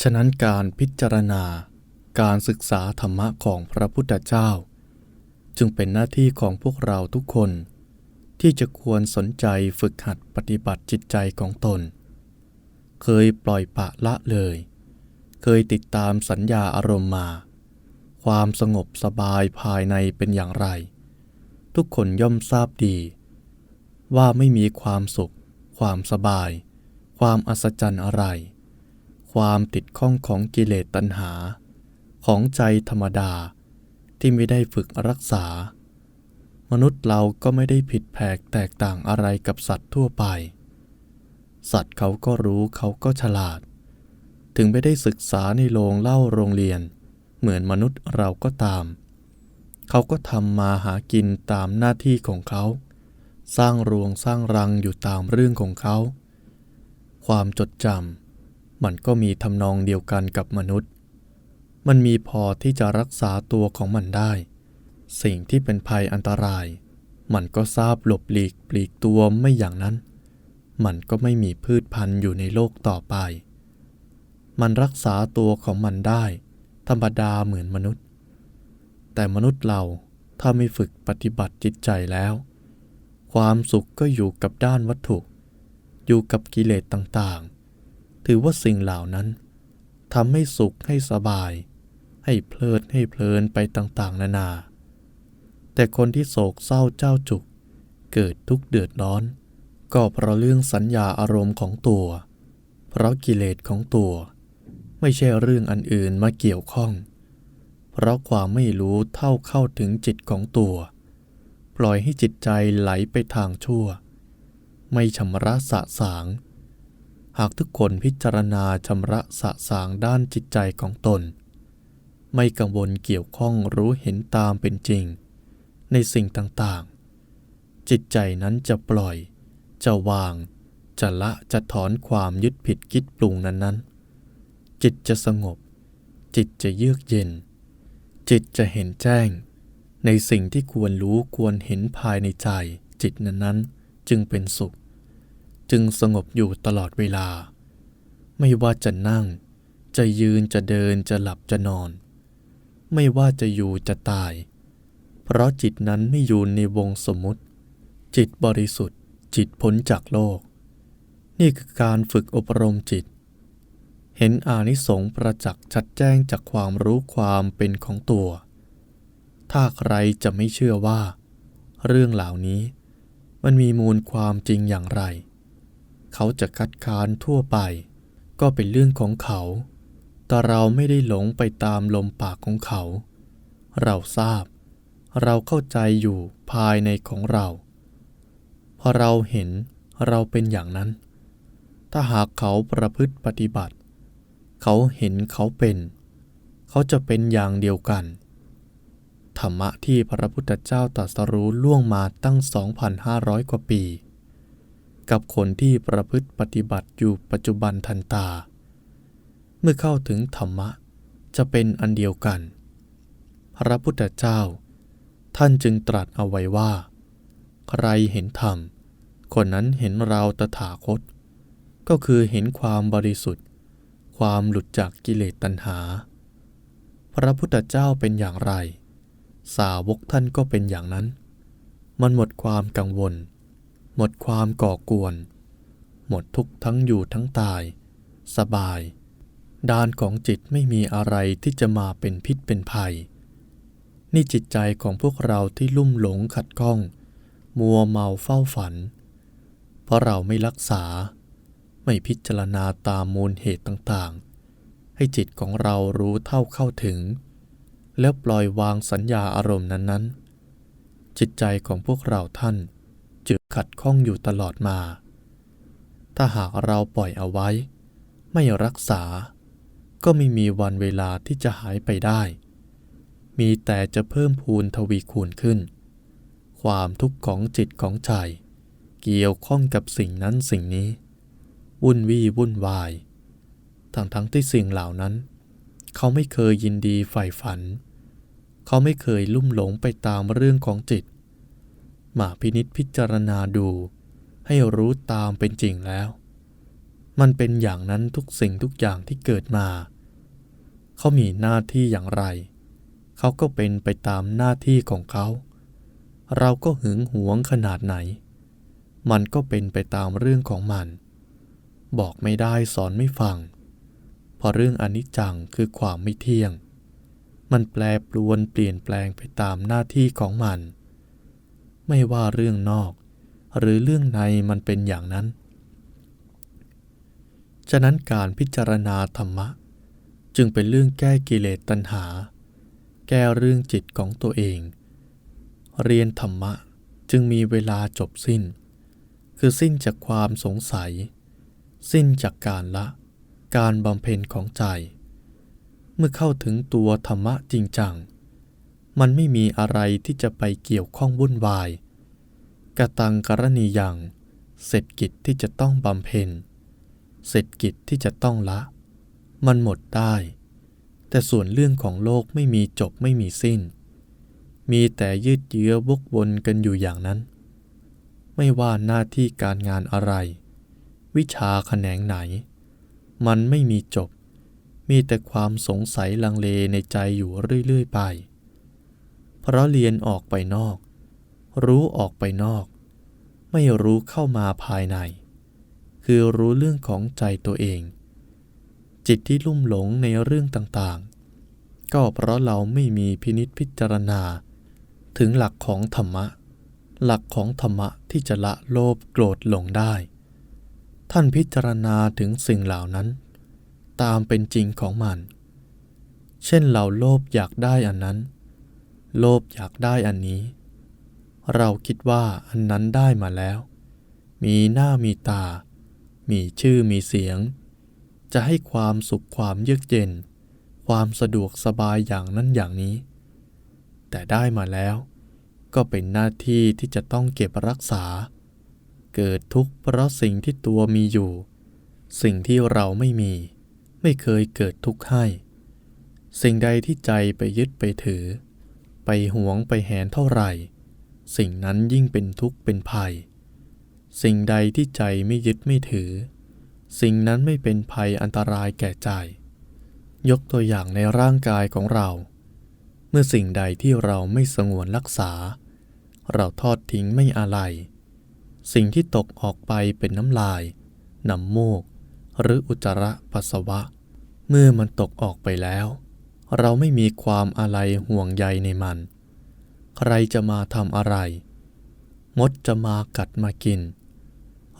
ฉะนั้นการพิจารณาการศึกษาธรรมะของพระพุทธเจ้า จึงเป็นหน้าที่ของพวกเราทุกคน ที่จะควรสนใจฝึกหัดปฏิบัติจิตใจของตน เคยปล่อยปะละเลย เคยติดตามสัญญาอารมณ์มา ความสงบสบายภายในเป็นอย่างไร ทุกคนย่อมทราบดี ว่าไม่มีความสุข ความสบาย ความอัศจรรย์อะไร ความติดข้องของกิเลสตัณหา ของใจธรรมดาที่ไม่ได้ฝึกรักษา มนุษย์เราก็ไม่ได้ผิดแผกแตกต่างอะไรกับสัตว์ทั่วไป สัตว์เขาก็รู้เขาก็ฉลาด ถึงไม่ได้ศึกษาในโรงเล่าโรงเรียน เหมือนมนุษย์เราก็ตาม เขาก็ทำมาหากินตามหน้าที่ของเขา สร้างรวงสร้างรังอยู่ตามเรื่องของเขา ความจดจำ มันก็มีทำนองเดียวกันกับมนุษย์ มันมีพอที่จะรักษาตัวของมันได้ สิ่งที่เป็นภัยอันตราย มันก็ทราบหลบหลีกปลีกตัวไม่อย่างนั้น มันก็ไม่มีพืชพันธุ์อยู่ในโลกต่อไป มันรักษาตัวของมันได้ ธรรมดาเหมือนมนุษย์ แต่มนุษย์เราถ้าไม่ฝึกปฏิบัติจิตใจแล้ว ความสุขก็อยู่กับด้านวัตถุ อยู่กับกิเลสต่าง ถือว่าสิ่งเหล่านั้นทำให้สุขให้สบาย ให้เพลิดให้เพลินไปต่างๆ นานา แต่คนที่โศกเศร้าเจ้าจุก เกิดทุกข์เดือดร้อน ก็เพราะเรื่องสัญญาอารมณ์ของตัว เพราะกิเลสของตัว ไม่ใช่เรื่องอันอื่นมาเกี่ยวข้อง เพราะความไม่รู้เท่าเข้าถึงจิตของตัว ปล่อยให้จิตใจไหลไปทางชั่ว ไม่ชำระสะสาง หากทุกคนพิจารณาชำระสะสางด้านจิตใจของตน ไม่กังวลเกี่ยวข้องรู้เห็นตามเป็นจริง ในสิ่งต่างๆ จิตใจนั้นจะปล่อย จะวาง จะละจะถอนความยึดผิดคิดปรุงนั้นๆ จิตจะสงบ จิตจะเยือกเย็น จิตจะเห็นแจ้ง ในสิ่งที่ควรรู้ควรเห็นภายในใจ จิตนั้นๆ จึงเป็นสุข จึงสงบอยู่ตลอดเวลา ไม่ว่าจะนั่ง จะยืนจะเดินจะหลับจะนอน ไม่ว่าจะอยู่จะตาย เพราะจิตนั้นไม่อยู่ในวงสมมติ จิตบริสุทธิ์ จิตพ้นจากโลก นี่คือการฝึกอบรมจิต เห็นอานิสงส์ประจักษ์ชัดแจ้งจากความรู้ความเป็นของตัว ถ้าใครจะไม่เชื่อว่า เรื่องเหล่านี้มันมีมูลความจริงอย่างไร เขาจะคัดค้านทั่วไป ก็เป็นเรื่องของเขา แต่เราไม่ได้หลงไปตามลมปากของเขา เราทราบ เราเข้าใจอยู่ภายในของเรา พอเราเห็นเราเป็นอย่างนั้น ถ้าหากเขาประพฤติปฏิบัติ เขาเห็นเขาเป็น เขาจะเป็นอย่างเดียวกัน ธรรมะที่พระพุทธเจ้าตรัสรู้ล่วงมาตั้ง 2,500 กว่าปี กับคนที่ประพฤติปฏิบัติอยู่ปัจจุบันทันตา เมื่อเข้าถึงธรรมะจะเป็นอันเดียวกัน พระพุทธเจ้า ท่านจึงตรัสเอาไว้ว่า ใครเห็นธรรม คนนั้นเห็นเราตถาคต ก็คือเห็นความบริสุทธิ์ ความหลุดจากกิเลสตัณหา พระพุทธเจ้าเป็นอย่างไร สาวกท่านก็เป็นอย่างนั้น มันหมดความกังวล หมดความก่อกวน หมดทุกทั้งอยู่ทั้งตาย สบาย ด้านของจิตไม่มีอะไรที่จะมาเป็นพิษเป็นภัย นี่จิตใจของพวกเราที่ลุ่มหลงขัดข้อง มัวเมาเฝ้าฝัน เพราะเราไม่รักษา ไม่พิจารณาตามมูลเหตุต่างๆ ให้จิตของเรารู้เท่าเข้าถึง แล้วปล่อยวางสัญญาอารมณ์นั้นๆ จิตใจของพวกเราท่าน จึงขัดข้องอยู่ตลอดมา ถ้าหากเราปล่อยเอาไว้ ไม่รักษา ก็ไม่มีวันเวลาที่จะหายไปได้ มีแต่จะเพิ่มพูนทวีคูณขึ้น ความทุกข์ของจิตของใจ เกี่ยวข้องกับสิ่งนั้นสิ่งนี้ วุ่นวี่วุ่นวาย ทั้งทั้งที่สิ่งเหล่านั้น เขาไม่เคยยินดีใฝ่ฝัน เขาไม่เคยลุ่มหลงไปตามเรื่องของจิต มาพินิษพิจารณาดู ให้รู้ตามเป็นจริงแล้ว มันเป็นอย่างนั้นทุกสิ่งทุกอย่างที่เกิดมา เขามีหน้าที่อย่างไร เขาก็เป็นไปตามหน้าที่ของเขา เราก็หึงหวงขนาดไหน มันก็เป็นไปตามเรื่องของมัน บอกไม่ได้สอนไม่ฟังเพราะเรื่องอนิจจังคือความไม่เที่ยง มันแปรปรวนเปลี่ยนแปลงไปตามหน้าที่ของมัน ไม่ว่าเรื่องนอก หรือเรื่องในมันเป็นอย่างนั้น ฉะนั้นการพิจารณาธรรมะ จึงเป็นเรื่องแก้กิเลสตัณหา แก้เรื่องจิตของตัวเอง เรียนธรรมะจึงมีเวลาจบสิ้น คือสิ้นจากความสงสัย สิ้นจากการละ การบำเพ็ญของใจ เมื่อเข้าถึงตัวธรรมะจริงจัง มันไม่มีอะไรที่จะไปเกี่ยวข้องวุ่นวายกระตังกรณีอย่างเสร็จกิจที่จะต้องบำเพ็ญ เสร็จกิจที่จะต้องละ มันหมดได้ แต่ส่วนเรื่องของโลกไม่มีจบไม่มีสิ้น มีแต่ยืดเยื้อวกวนกันอยู่อย่างนั้น ไม่ว่าหน้าที่การงานอะไร วิชาแขนงไหน มันไม่มีจบ มีแต่ความสงสัยลังเลในใจอยู่เรื่อยๆไป เพราะเรียนออกไปนอก รู้ออกไปนอก ไม่รู้เข้ามาภายใน คือรู้เรื่องของใจตัวเอง จิตที่ลุ่มหลงในเรื่องต่างๆ ก็เพราะเราไม่มีพินิษพิจารณา ถึงหลักของธรรมะ หลักของธรรมะที่จะละโลภโกรธหลงได้ ท่านพิจารณาถึงสิ่งเหล่านั้น ตามเป็นจริงของมัน เช่นเราโลภอยากได้อันนั้น โลภอยากได้อันนี้ เราคิดว่าอันนั้นได้มาแล้ว มีหน้ามีตา มีชื่อมีเสียง จะให้ความสุขความเยือกเย็น ความสะดวกสบายอย่างนั้นอย่างนี้ แต่ได้มาแล้วก็เป็นหน้าที่ที่จะต้องเก็บรักษา เกิดทุกข์เพราะสิ่งที่ตัวมีอยู่ สิ่งที่เราไม่มี ไม่เคยเกิดทุกข์ให้ สิ่งใดที่ใจไปยึดไปถือ ไปหวงไปแหนเท่าไหร่ สิ่งนั้นยิ่งเป็นทุกข์เป็นภัย สิ่งใดที่ใจไม่ยึดไม่ถือ สิ่งนั้นไม่เป็นภัยอันตรายแก่ใจ ยกตัวอย่างในร่างกายของเรา เมื่อสิ่งใดที่เราไม่สงวนรักษา เราทอดทิ้งไม่อาลัยสิ่งที่ตกออกไปเป็นน้ำลาย น้ำโมก หรืออุจจาระปัสสาวะ เมื่อมันตกออกไปแล้ว เราไม่มีความอาลัยห่วงใยในมัน ใครจะมาทำอะไร มดจะมากัดมากิน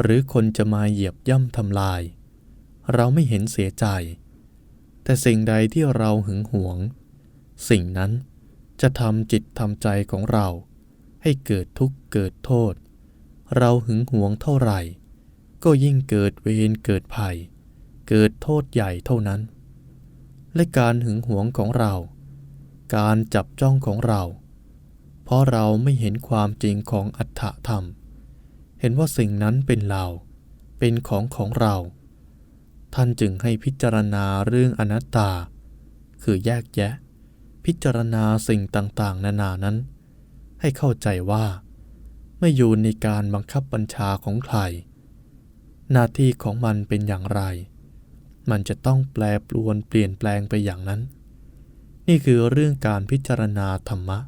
หรือคนจะมาเหยียบย่ำทำลาย เราไม่เห็นเสียใจ แต่สิ่งใดที่เราหึงหวง สิ่งนั้นจะทำจิตทำใจของเรา ให้เกิดทุกข์เกิดโทษ เราหึงหวงเท่าไหร่ ก็ยิ่งเกิดเวรเกิดภัย เกิดโทษใหญ่เท่านั้น และการหึงหวงของเรา การจับจ้องของเรา เพราะเราไม่เห็นความจริงของอัตถธรรม เห็นว่าสิ่งนั้นเป็นเรา เป็นของของเรา ท่านจึงให้พิจารณาเรื่องอนัตตา คือแยกแยะ พิจารณาสิ่งต่างๆ นานานั้น ให้เข้าใจว่า ไม่อยู่ในการบังคับบัญชาของใคร หน้าที่ของมันเป็นอย่างไร มันจะต้องแปลปรวนเปลี่ยนแปลงไปอย่างนั้น นี่คือเรื่องการพิจารณาธรรมะ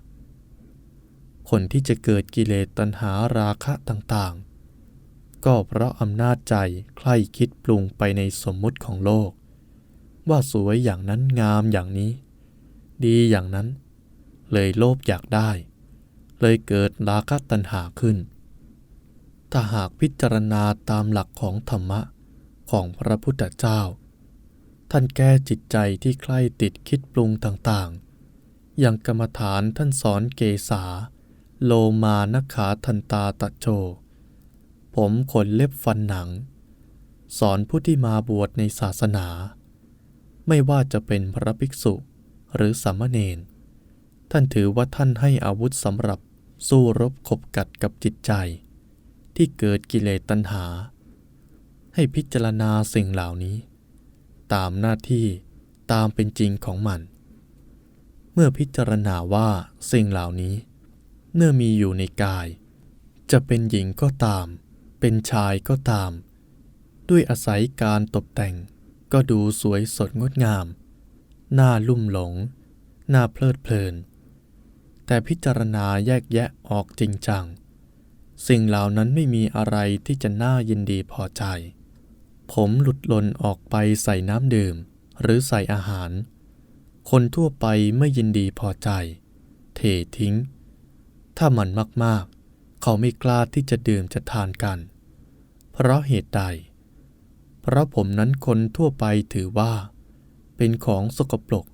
คนที่จะเกิดกิเลสตัณหาราคะต่างๆ ก็เพราะอำนาจใจใคร่คิดปรุงไปในสมมุติของโลก ว่าสวยอย่างนั้นงามอย่างนี้ ดีอย่างนั้น เลยโลภอยากได้ เลยเกิดราคะตัณหาขึ้น ถ้าหากพิจารณาตามหลักของธรรมะของพระพุทธเจ้า ท่านแก้จิตใจที่ใคร่ติดคิดปรุงต่างๆ อย่างกรรมฐานท่านสอนเกษา โลมานขาทันตาตะโจผมขนเล็บฟันหนัง สอนผู้ที่มาบวชในศาสนา ไม่ว่าจะเป็นพระภิกษุหรือสามเณร ท่านถือว่าท่านให้อาวุธสำหรับสู้รบขบกัดกับจิตใจ ที่เกิดกิเลสตัณหา ให้พิจารณาสิ่งเหล่านี้ ตามหน้าที่ตามเป็นจริงของมัน เมื่อพิจารณาว่าสิ่งเหล่านี้เมื่อมีอยู่ในกาย จะเป็นหญิงก็ตาม เป็นชายก็ตาม ด้วยอาศัยการตกแต่งก็ดูสวยสดงดงาม น่าลุ่มหลง น่าเพลิดเพลิน แต่พิจารณาแยกแยะออกจริงจัง สิ่งเหล่านั้นไม่มีอะไรที่จะน่ายินดีพอใจ ผมหลุดหล่นออกไปใส่น้ำดื่ม หรือใส่อาหาร คนทั่วไปไม่ยินดีพอใจ เททิ้ง ถ้ามันมากๆ เขาไม่กล้าที่จะดื่มจะทานกัน เพราะเหตุใด เพราะผมนั้นคนทั่วไปถือว่า เป็นของสกปรก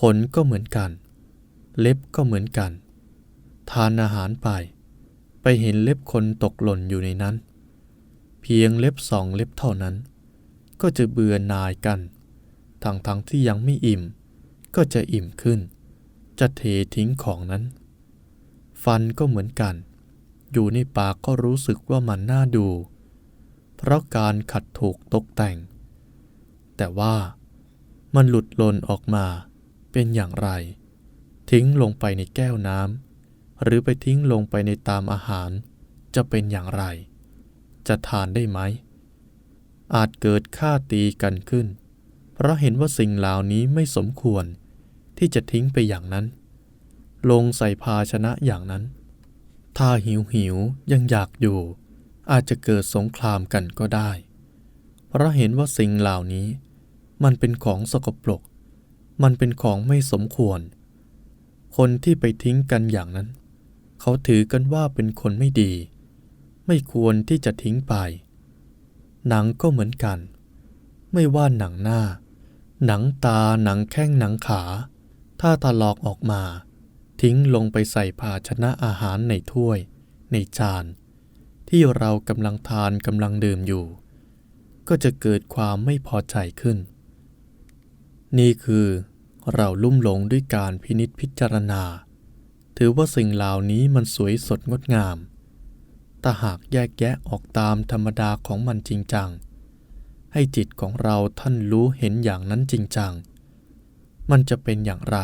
ขนก็เหมือนกัน เล็บก็เหมือนกัน ทานอาหารไป ไปเห็นเล็บคนตกหล่นอยู่ในนั้น เพียงเล็บสองเล็บเท่านั้น ก็จะเบื่อนายกัน ทั้งทั้งๆที่ยังไม่อิ่ม ก็จะอิ่มขึ้น จะเททิ้งของนั้น ฟันก็เหมือนกัน อยู่ในปากก็รู้สึกว่ามันน่าดู เพราะการขัดถูกตกแต่ง แต่ว่ามันหลุดลนออกมาเป็นอย่างไร ทิ้งลงไปในแก้วน้ำหรือไปทิ้งลงไปในตามอาหารจะเป็นอย่างไร จะทานได้ไหม อาจเกิดฆ่าตีกันขึ้น เพราะเห็นว่าสิ่งเหล่านี้ไม่สมควรที่จะทิ้งไปอย่างนั้น ลงใส่ภาชนะอย่างนั้น ถ้าหิวหิวยังอยากอยู่ อาจจะเกิดสงครามกันก็ได้ เพราะเห็นว่าสิ่งเหล่านี้ มันเป็นของสกปรก มันเป็นของไม่สมควร คนที่ไปทิ้งกันอย่างนั้น เขาถือกันว่าเป็นคนไม่ดี ไม่ควรที่จะทิ้งไป หนังก็เหมือนกัน ไม่ว่าหนังหน้า หนังตาหนังแข้งหนังขา ถ้าถลอกออกมา ทิ้งลงไปใส่ภาชนะอาหารในถ้วย ในจาน ที่เรากำลังทานกำลังดื่มอยู่ ก็จะเกิดความไม่พอใจขึ้น นี่คือเราลุ่มหลงด้วยการพินิษพิจารณา ถือว่าสิ่งเหล่านี้มันสวยสดงดงาม ถ้าหากแยกแยะออกตามธรรมดาของมันจริงจัง ให้จิตของเราท่านรู้เห็นอย่างนั้นจริงจัง มันจะเป็นอย่างไร